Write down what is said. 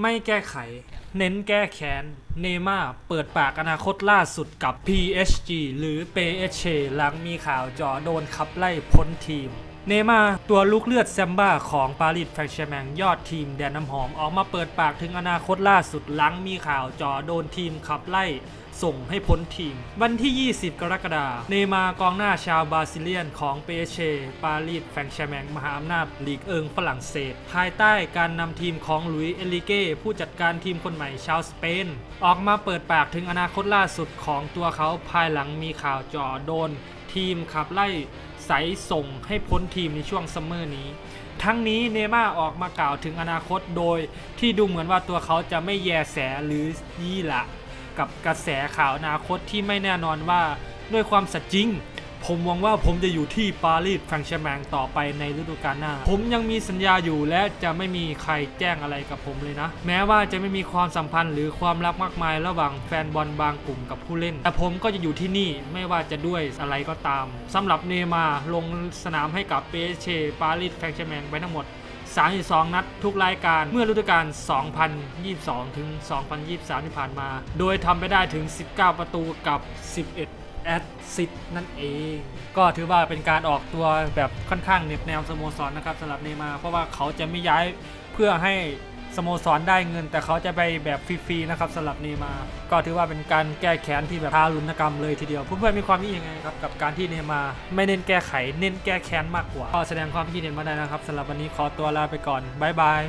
ไม่แก้ไข เน้นแก้แค้น เนม่าเปิดปากอนาคตล่าสุดกับ PSG หรือ PSG หลังมีข่าวจอโดนขับไล่พ้นทีม เนม่าตัวลูกเลือดแซมบ้าของปารีสแฟงเชร์แมงยอดทีมแดนน้ำหอมออกมาเปิดปากถึงอนาคตล่าสุดหลังมีข่าวจอโดนทีมขับไล่ส่งให้พ้นทีม วันที่ 20 กรกฎาคม เนมากองหน้าชาวบราซิเลียนของเปเช ปารีสแฟงแชแมง มหาอำนาจลีกเอิงฝรั่งเศส ภายใต้การนำทีมของลุยส์เอลิเก้ ผู้จัดการทีมคนใหม่ชาวสเปน ออกมาเปิดปากถึงอนาคตล่าสุดของตัวเขาภายหลังมีข่าวจ่อโดน ทีมขับไล่ใสส่งให้พ้นทีมในช่วงซัมเมอร์นี้ ทั้งนี้เนม่าออกมากล่าวถึงอนาคตโดย ที่ดูเหมือนว่าตัวเขาจะไม่แยแสหรือยี่ละ กับกระแสข่าวอนาคตที่ไม่แน่นอนว่าด้วยความสัจจริง ผมหวังว่าผมจะอยู่ที่ปารีสแฟรงเชร์แมงต่อไปในฤดูกาลหน้า ผมยังมีสัญญาอยู่และจะไม่มีใครแจ้งอะไรกับผมเลยนะ แม้ว่าจะไม่มีความสัมพันธ์หรือความรักมากมายระหว่างแฟนบอลบางกลุ่มกับผู้เล่น แต่ผมก็จะอยู่ที่นี่ไม่ว่าจะด้วยอะไรก็ตามสำหรับเนย์มาลงสนามให้กับเปเชปารีสแฟรงเชร์แมงไปทั้งหมด32 นัดทุกรายการเมื่อฤดูกาล 2022 ถึง 2023 ที่ผ่านมา โดยทำไปได้ถึง 19 ประตูกับ 11 แอดซิตนั่นเอง ก็ถือว่าเป็นการออกตัวแบบค่อนข้างเน็บแนวสโมสรนะครับสำหรับเนมาเพราะว่าเขาจะไม่ย้ายเพื่อให้สโมสรได้เงิน แต่เขาจะไปแบบฟรีๆนะครับสำหรับเนมาก็ถือว่าเป็นการแก้แค้นที่แบบทารุณกรรมเลยทีเดียวเพื่อนๆมีความคิดยังไงครับกับการที่เนมาไม่เน้นแก้ไข เน้นแก้แค้นมากกว่าก็แสดงความคิดเห็นมาได้นะครับสำหรับวันนี้ขอตัวลาไปก่อนบ๊ายบาย